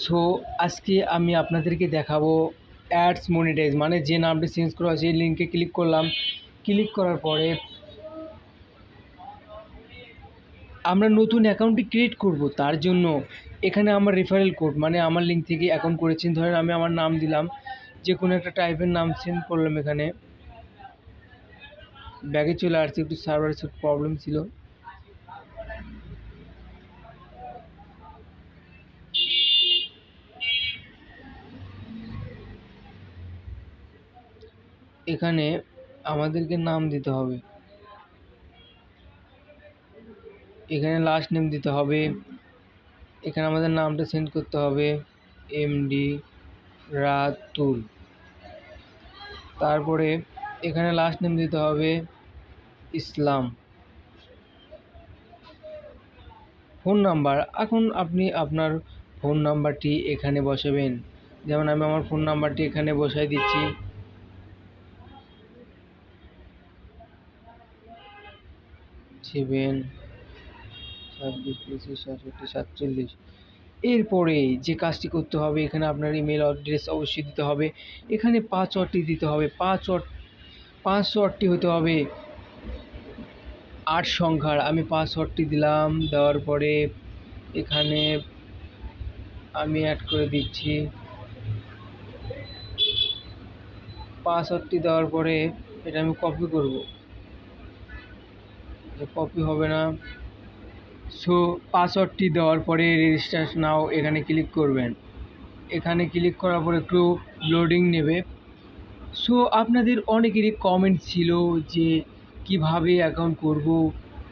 So আজকে আমি আপনাদেরকে দেখাবো অ্যাডস মনিটাইজ মানে যে নামটি চেঞ্জ করা আছে এই লিঙ্কে ক্লিক করলাম। ক্লিক করার পরে আমরা নতুন অ্যাকাউন্টটি ক্রিয়েট করব। তার জন্য এখানে আমার রেফারেল কোড মানে আমার লিঙ্ক থেকে অ্যাকাউন্ট করেছেন। ধরেন আমি আমার নাম দিলাম, যে কোনো একটা টাইপের নাম সেন্ড করলাম এখানে। ব্যাগে চলে আসছে, একটু সার্ভারের প্রবলেম ছিল। এখানে আমাদেরকে নাম দিতে হবে। এখানে লাস্ট নেম দিতে হবে। এখানে আমাদের নামটা সেন্ড করতে হবে এমডি রাতুল। তারপরে এখানে লাস্ট নেম দিতে হবে ইসলাম। ফোন নাম্বার এখন আপনি আপনার ফোন নাম্বারটি এখানে বসাবেন। যেমন আমি আমার ফোন নাম্বারটি এখানে বসাই দিচ্ছি। সেভেন ছাব্বিশ, পঁচিশ, সাতষট্টি, সাতচল্লিশ। এরপরে যে কাজটি করতে হবে, এখানে আপনার ইমেল অ্যাড্রেস অবশ্যই দিতে হবে। এখানে পাঁচ পাসওয়ার্ডটি দিতে হবে। পাসওয়ার্ড পাসওয়ার্ডটি হতে হবে আট সংখ্যার। আমি পাসওয়ার্ডটি দিলাম, দেওয়ার পরে এখানে আমি অ্যাড করে দিচ্ছি। পাঁচ পাসওয়ার্ডটি দেওয়ার পরে এটা আমি কপি করব। কপি হবে না। সো পাসওয়ার্ডটি দেওয়ার পরে রেজিস্টার নাও, এখানে ক্লিক করবেন। এখানে ক্লিক করার পরে একটু লোডিং নেবে। সো আপনাদের অনেকেরই কমেন্ট ছিল যে, কীভাবে অ্যাকাউন্ট করব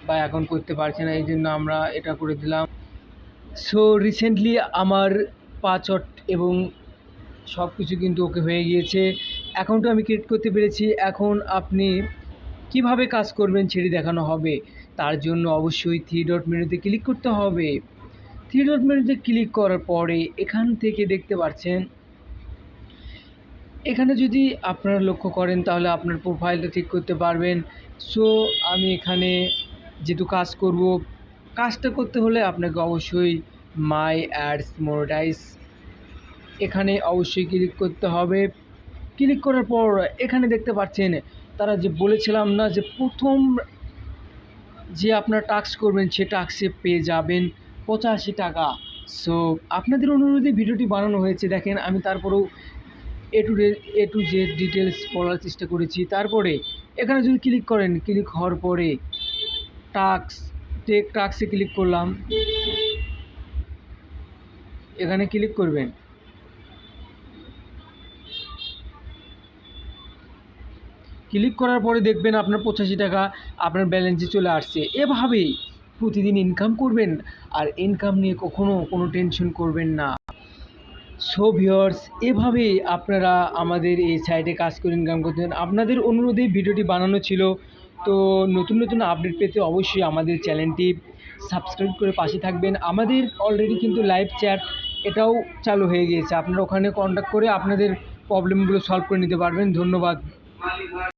বা অ্যাকাউন্ট করতে পারছে না এই জন্য আমরা এটা করে দিলাম। সো রিসেন্টলি আমার পাসওয়ার্ড এবং সব কিছু কিন্তু ওকে হয়ে গিয়েছে। অ্যাকাউন্টও আমি ক্রিয়েট করতে পেরেছি। এখন আপনি কীভাবে কাজ করবেন সেটি দেখানো হবে? তার জন্য অবশ্যই থ্রি ডট মেনুতে ক্লিক করতে হবে। থ্রি ডট মেনুতে ক্লিক করার পরে এখান থেকে দেখতে পাচ্ছেন, এখানে যদি আপনারা লক্ষ্য করেন তাহলে আপনার প্রোফাইলটা ঠিক করতে পারবেন। সো আমি এখানে যেহেতু কাজ করব, কাজটা করতে হলে আপনাকে অবশ্যই মাই অ্যাডস মোনোটাইজ এখানে অবশ্যই ক্লিক করতে হবে। ক্লিক করার পর এখানে দেখতে পাচ্ছেন, তারা যে বলেছিলাম না যে প্রথম যে আপনার টাস্ক করবেন সে টাস্কে পেয়ে যাবেন পঁচাশি টাকা। সো আপনাদের অনুরোধে ভিডিওটি বানানো হয়েছে। দেখেন, আমি তারপরেও A to A to Z details বলার চেষ্টা করেছি। তারপরে এখানে যদি ক্লিক করেন, ক্লিক হওয়ার পরে টাক্স টেক টাক্সে ক্লিক করলাম। এখানে ক্লিক করবেন। ক্লিক করার পরে দেখবেন আপনার পঁচাশি টাকা আপনার ব্যালেন্সে চলে আসছে। এভাবেই প্রতিদিন ইনকাম করবেন আর ইনকাম নিয়ে কখনো কোনো টেনশন করবেন না। সো ভিওর্স এভাবে আপনারা আমাদের এই সাইটে কাজ করে ইনকাম করতেন আপনাদের অনুরোধে ভিডিওটি বানানো ছিল। তো নতুন নতুন আপডেট পেতে অবশ্যই আমাদের চ্যানেলটি সাবস্ক্রাইব করে পাশে থাকবেন। আমাদের অলরেডি কিন্তু লাইভ চ্যাট এটাও চালু হয়ে গিয়েছে। আপনারা ওখানে কন্ট্যাক্ট করে আপনাদের প্রবলেমগুলো সলভ করে নিতে পারবেন। ধন্যবাদ।